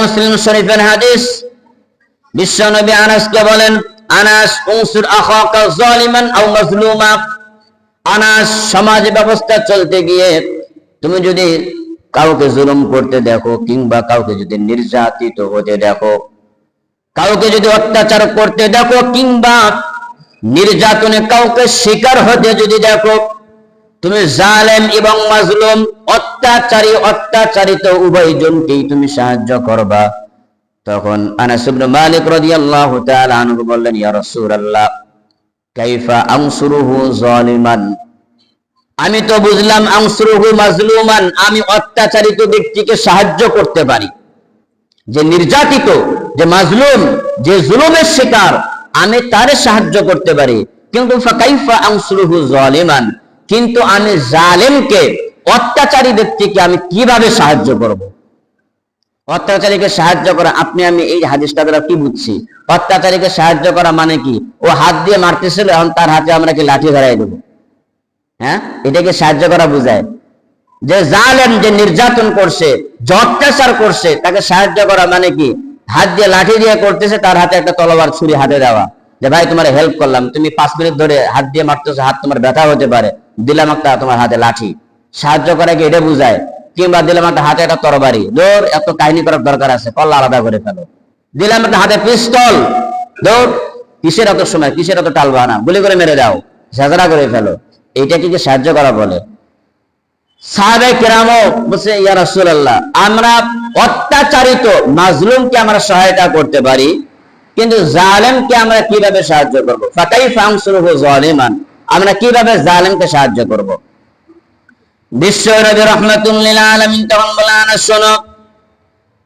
মুসলিম শরীফের হাদিস। বলেন, আনাস জালিমান আনাস, সমাজ ব্যবস্থা চলতে গিয়ে তুমি যদি কাউকে জুলুম করতে দেখো কিংবা কাউকে যদি নির্যাতিত হতে দেখো, কাউকে যদি অত্যাচার করতে দেখো কিংবা নির্যাতনে কাউকে শিকার হতে যদি দেখো, তুমি জালেম এবং মাজলুম, অত্যাচারী, অত্যাচারিত উভয় জনকেই তুমি সাহায্য করবা। তখন আনাস ইবনে মালিক রাদিয়াল্লাহু তাআলা আনহু বললেন, ইয়া রাসূলুল্লাহ, কাইফা আনসুরুহু জালিমান? আমি তো বুঝলাম, আনসুরুহু মাজলুমান, আমি অত্যাচারিত ব্যক্তিকে সাহায্য করতে পারি। যে নির্যাতিত, যে মাজলুম, যে জুলুমের শিকার আমি তারে সাহায্য করতে পারি। কিন্তু কিন্তু আমি জালেমকে, অত্যাচারী ব্যক্তিকে আমি কীভাবে সাহায্য করব? অত্যাচারীকে সাহায্য করা, আপনি আমি এই হাদিসটা দ্বারা কি বুঝছি? অত্যাচারীকে সাহায্য করা মানে কি? ও হাত দিয়ে মারতেছিল, এখন তার হাতে আমরা কি লাঠি ধরাই দেবো? হ্যাঁ? এটাকে সাহায্য করা বোঝায়। যে জালেম যে নির্যাতন করছে, যে অত্যাচার করছে, তাকে সাহায্য করা মানে কি? হাত দিয়ে লাঠি দিয়ে করতেছে, তার হাতে একটা তলোয়ার ছুরি হাতে দেওয়া। যে, ভাই, তোমার হেল্প করলাম। তুমি পাঁচ মিনিট ধরে হাত দিয়ে মারতেছো, হাত তোমার ব্যথা হতে পারে। দিলাম একটা তোমার হাতে লাঠি। সাহায্য করা কি এটা বুঝায়? কিংবা দিলাম একটা হাতে একটা তরবারি। দৌড়, এত কাহিনী করার দরকার আছে। কল্লা আলাদা করে ফেলো। দিলাম একটা হাতে পিস্তল। দৌড়, কিসের এত সময়? কিসের এত টাল না গুলি করে মেরে দাও। ঝাঁঝরা করে ফেলো। এইটা কি সাহায্য করা বলে? সাহাবে কেরামও বলছে, ইয়া রাসূলুল্লাহ, আমরা অত্যাচারিত মাজলুমকে আমরা সহায়তা করতে পারি, কিন্তু জালেমকে আমরা কীভাবে সাহায্য করব? জালিমান, আমরা কীভাবে জালেমকে সাহায্য করব? বিশ্ব আনা শোনো,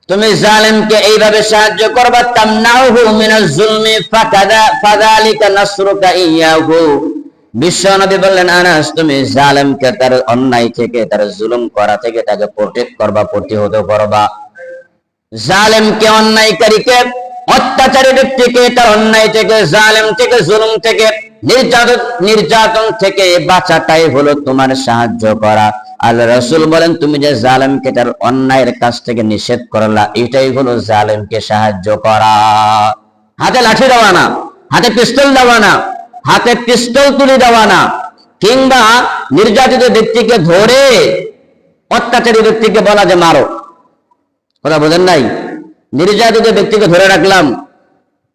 তুমি জালেমকে এইভাবে সাহায্য করবা তামনাহু মিনাজ জুলমি ফাকাদা বিশ্ব নবী বললেন, আনাস, তুমি জালেমকে তার অন্যায় থেকে, তার জুলুম করা থেকে তাকে প্রোটেক্ট করবা, প্রতিহত করবা। জালেমকে, অন্যায়কারীকে, অত্যাচারী ব্যক্তিকে, তার অন্যায় থেকে, জালেম থেকে, জুলুম থেকে, নির্যাতন নির্যাতন থেকে বাঁচাটাই হলো তোমার সাহায্য করা। আল্লাহ রসুল বলেন, তুমি যে জালেমকে তার অন্যায়ের কাছ থেকে নিষেধ করলা, এটাই হলো জালেমকে সাহায্য করা। হাতে লাঠি দেওয়া না, হাতে পিস্তল দেওয়া না হাতে পিস্তল তুলে দেওয়া না, কিংবা নির্যাতিত ব্যক্তিকে ধরে অত্যাচারী ব্যক্তিকে বলা যে মারো। কথা বোঝেন নাই? নির্যাতিত ব্যক্তিকে ধরে রাখলাম,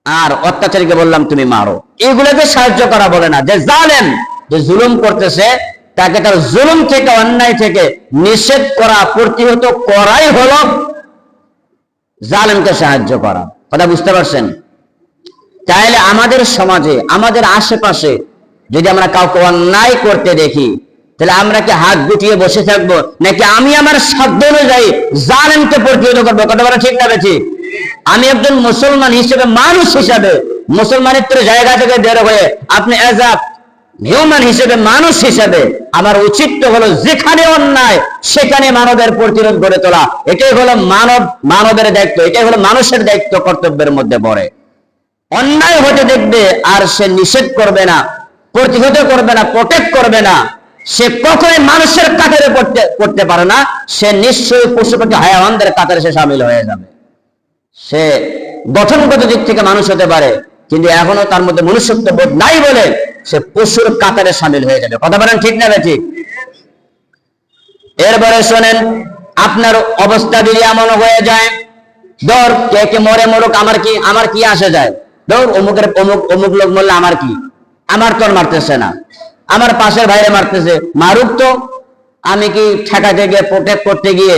আর অত্যাচারীকে বললাম, তুমি মারো। এগুলোকে সাহায্য করা বলে না। যে জালেম, যে জুলুম করতেছে, তাকে তার জুলুম থেকে, অন্যায় থেকে নিষেধ করা, প্রতিহত করাই হলো জালেমকে সাহায্য করা। কথা বুঝতে পারছেন? তাহলে আমাদের সমাজে, আমাদের আশেপাশে যদি আমরা কাউকে অন্যায় করতে দেখি, তাহলে আমরা কি হাত গুটিয়ে বসে থাকব? নাকি আমি আমার সাধ্য অনুযায়ী জালেমকে প্রতিহত করব? কথা বলা ঠিক না বেশি আমি একজন মুসলমান হিসেবে, মানুষ হিসাবে মুসলমানিত্বের জায়গা থেকে বের হয়ে আপনি এজ হিউম্যান হিসেবে, মানুষ হিসেবে, আমার উচিত হলো যেখানে অন্যায়, সেখানে মানবের প্রতিরোধ গড়ে তোলা। এটাই হলো মানব, মানবের দায়িত্ব, এটাই হলো মানুষের দায়িত্ব, কর্তব্যের মধ্যে পড়ে। অন্যায় হতে দেখবে আর সে নিষেধ করবে না, প্রতিহত করবে না প্রোটেক্ট করবে না। সে কখনোই মানুষের কাতারে পড়তে করতে পারে না। সে নিশ্চয়ই পশু পাখি কাতারে সে সামিল হয়ে যাবে। সে গঠনগত দিক থেকে মানুষ হতে পারে, কিন্তু এখনও তার মধ্যে মনুষ্যত্ব বোধ নাই বলে সে পশুর কাতারে সামিল হয়ে যাবে। কথা বলেন ঠিক না ঠিক? এরপরে শোনেন, আপনার অবস্থা যদি এমন হয়ে যায়, ধর কে কে মরে মরুক, আমার কি আমার কি আসে যায়? ধর অমুকের অমুক অমুক লোক মরলে আমার কি? আমার তো আর মারতেছে না। আমার পাশের বাইরে মারতেছে। মারুক তো? আমি কি ঠেকাতে গিয়ে প্রোটেক্ট করতে গিয়ে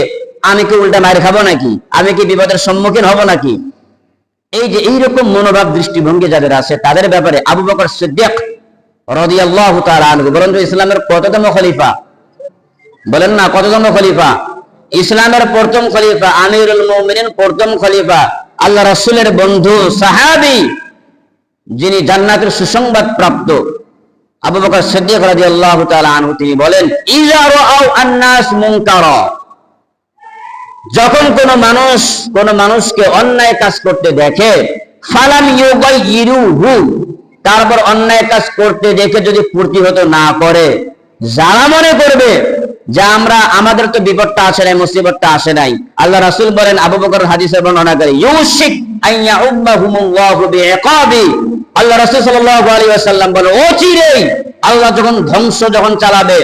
আমি কি উল্টা মার খাব নাকি? আমি কি বিপদের সম্মুখীন হব নাকি? এই যে এইরকম মনোভাব দৃষ্টিভঙ্গি যাদের আছে, তাদের ব্যাপারে আবু বকর সিদ্দিক আনহু বলেন তো ইসলামের কততম খলিফা? বলেন না, কততম খলিফা? ইসলামের প্রথম খলিফা, আমিরুল মুমিনিন প্রথম খলিফা, আল্লাহ রাসূলের বন্ধু, সাহাবী যিনি জান্নাতের সুসংবাদ প্রাপ্ত, আবু বকর সিদ্দিক রাদিয়াল্লাহু তাআলা আনহু তিনি বলেন ইজা রাআউ আন-নাস মুনকারা। যখন কোন মানুষ, কোন মানুষকে অন্যায় কাজ করতে দেখে, ফালাম ইউগাইরুহু তারপর অন্যায় কাজ করতে দেখে যদি প্রতিহত না করে, যারা মনে করবে যে আমরা, আমাদের তো বিপদটা আসে নাই, মুসিবতটা আসে নাই, আল্লাহ রাসূল বলেন, আবু বকর হাদিসের বর্ণনা করে, ইউশিক আইয়া উম্মাহুমুল্লাহু বিইকাবি। আল্লাহ রাসূল ওয়াসাল্লাম বলে অচিরেই আল্লাহ যখন ধ্বংস যখন চালাবে,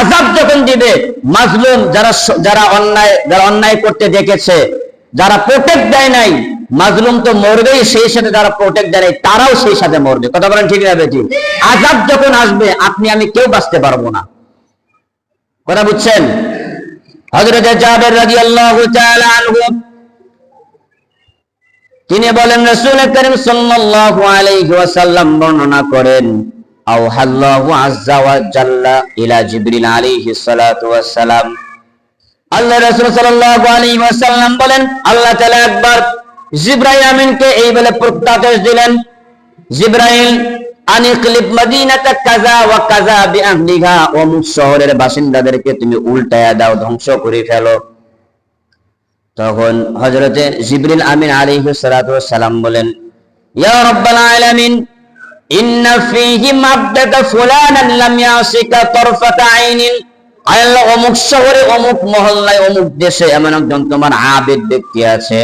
আযাব যখন দিবে, মাজলুম যারা যারা অন্যায় যারা অন্যায় করতে দেখেছে, যারা প্রোটেক্ট দেয় নাই, মাজলুম তো মরবেই, সেই সাথে যারা প্রোটেক্ট দেয় নাই, তারাও সেই সাথে মরবে। কথা বলেন ঠিক না বেটি? আজাব যখন আসবে, আপনি, আমি কেউ বাঁচতে পারব না। কথা বুঝছেন? হযরত জাবের রাদিয়াল্লাহু তাআলা আনহু তিনি বলেন, রাসূল করিম সাল্লাল্লাহু আলাইহি ওয়াসাল্লাম বর্ণনা করেন আযজা ওয়া জাল্লা ইলা জিবরিল আলাইহি সালাতু আল্লাহ রাসূল সাল্লাল্লাহু আলাইহি ওয়াসাল্লাম বলেন, আল্লাহ তাআলা একবার জিবরাইল আমিনকে এই বলে প্রত্যাদেশ দিলেন, জিবরাইল আনিকলিব ওয়া বাসিন্দাদেরকে তুমি উল্টায়া দাও, ধ্বংস করে ফেলো। তখন হযরতে জিবরিল আমিন সালাতু সালাম বলেন, ইয়া রাব্বাল আলামিন, ইন্না ফুলানান লাম ইয়াসিকা আইনিন আল্লাহ অমুক শহরে অমুক মহল্লায় অমুক দেশে এমন একজন তোমার আবেদ ব্যক্তি আছে,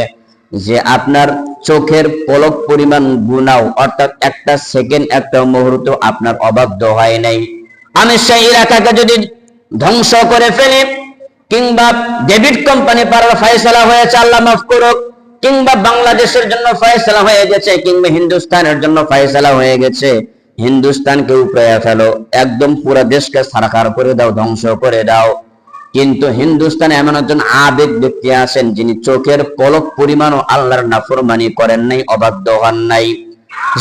যে আপনার চোখের পলক পরিমাণ গুনাও, অর্থাৎ একটা সেকেন্ড, একটা মুহূর্ত আপনার অবাধ্য হয় নাই। আমি সেই এলাকাকে যদি ধ্বংস করে ফেলি কিংবা ডেবিট কোম্পানি পাড়ার ফয়সালা হয়েছে, আল্লাহ মাফ করুক। কিংবা বাংলাদেশের জন্য ফয়সালা হয়ে গেছে, কিংবা হিন্দুস্তানের জন্য ফয়সালা হয়ে গেছে। হিন্দুস্তানকে উপরে ফেলো, একদম পুরো দেশকে সারাকার করে দাও, ধ্বংস করে দাও। কিন্তু হিন্দুস্তানে এমন একজন আবেগ ব্যক্তি আছেন, যিনি চোখের পলক পরিমাণও আল্লাহর নাফরমানি করেন নাই, অবাধ্য হন নাই।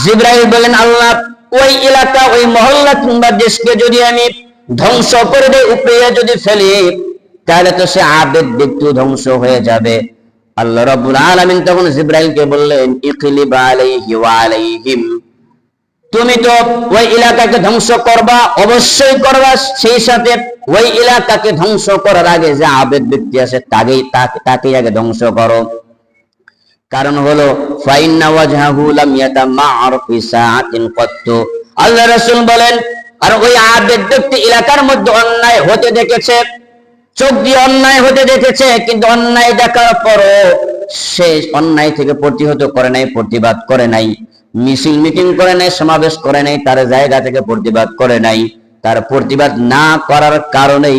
জিব্রাহিম বলেন, আল্লাহ, ওই এলাকা, ওই মহল্লা কিংবা দেশকে যদি আমি ধ্বংস করে দেই, উপরে যদি ফেলি তাহলে তো সে আবেগ ব্যক্তি ধ্বংস হয়ে যাবে। আল্লাহ রাব্বুল আলামিন তখন জিব্রাইলকে বললেন তুমি তো ওই এলাকাকে ধ্বংস করবা, অবশ্যই করবা। সেই সাথে ওই এলাকাকে ধ্বংস করার আগে যে আবেদ ব্যক্তি আছে, তাকেই তাকে আগে ধ্বংস করো। কারণ হলো আল্লাহ রাসূল বলেন, আর ওই আবেদ ব্যক্তি এলাকার মধ্যে অন্যায় হতে দেখেছে চোখ দিয়ে অন্যায় হতে দেখেছে, কিন্তু অন্যায় দেখার পরও সে অন্যায় থেকে প্রতিহত করে নাই, প্রতিবাদ করে নাই। মিছিল, মিটিং করে নাই, সমাবেশ করে নাই, তার জায়গা থেকে প্রতিবাদ করে নাই। তার প্রতিবাদ না করার কারণেই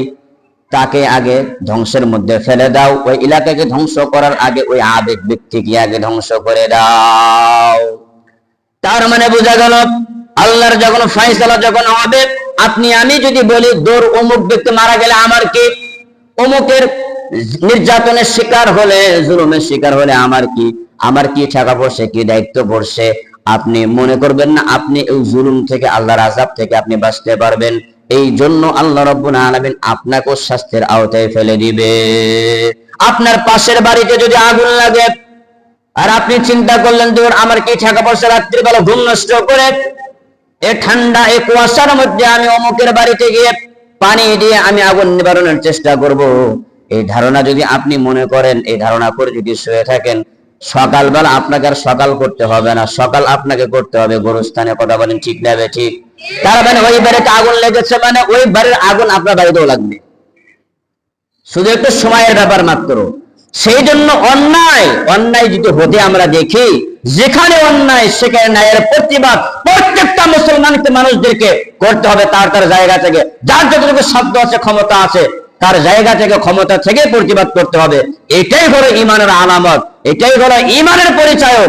তাকে আগে ধ্বংসের মধ্যে ফেলে দাও। ওই এলাকাকে ধ্বংস করার আগে ওই আবেগ ব্যক্তিকে আগে ধ্বংস করে দাও। তার মানে বোঝা গেল, আল্লাহর যখন ফাইসালা যখন হবে, আপনি, আমি যদি বলি দৌড় অমুক ব্যক্তি মারা গেলে আমার কি অমুকের নির্যাতনের শিকার হলে, জুলুমের শিকার হলে আমার কি আমার কি টাকা পড়ছে, কি দায়িত্ব পড়ছে? আপনি মনে করবেন না, আপনি এই জুলুম থেকে, আল্লাহর আজাব থেকে আপনি বাঁচতে পারবেন। এই জন্য আল্লাহ রব্বুল আলামিন আপনাকেও শাস্তির আওতায় ফেলে দিবে। আপনার পাশের বাড়িতে যদি আগুন লাগে, আর আপনি চিন্তা করলেন, দূর, আমার কি টাকা পয়সা রাত্রিবেলা ঘুম নষ্ট করে, এ ঠান্ডা, এ কুয়াশার মধ্যে আমি অমুকের বাড়িতে গিয়ে পানি দিয়ে আমি আগুন নিবারণের চেষ্টা করব। এই ধারণা যদি আপনি মনে করেন, এই ধারণা করে যদি শুয়ে থাকেন, সকালবেলা আপনাকে আর সকাল করতে হবে না। সকাল আপনাকে করতে হবে, গরুস্থানে কথা বলেন, ঠিক নেবে ঠিক? তার মানে ওই বাড়িতে আগুন লেগেছে মানে ওই বাড়ির আগুন আপনার বাড়িতেও লাগবে। শুধু একটু সময়ের ব্যাপার মাত্র। সেই জন্য অন্যায় অন্যায় যদি হতে আমরা দেখি, যেখানে অন্যায়, সেখানে ন্যায়ের প্রতিবাদ প্রত্যেকটা মুসলমান মানুষদেরকে করতে হবে তার তার জায়গা থেকে। যার যতটুকু শব্দ আছে, ক্ষমতা আছে, তার জায়গা থেকে, ক্ষমতা থেকে প্রতিবাদ করতে হবে। এটাই হলো ইমানের আলামত, এটাই হলো ইমানের পরিচয়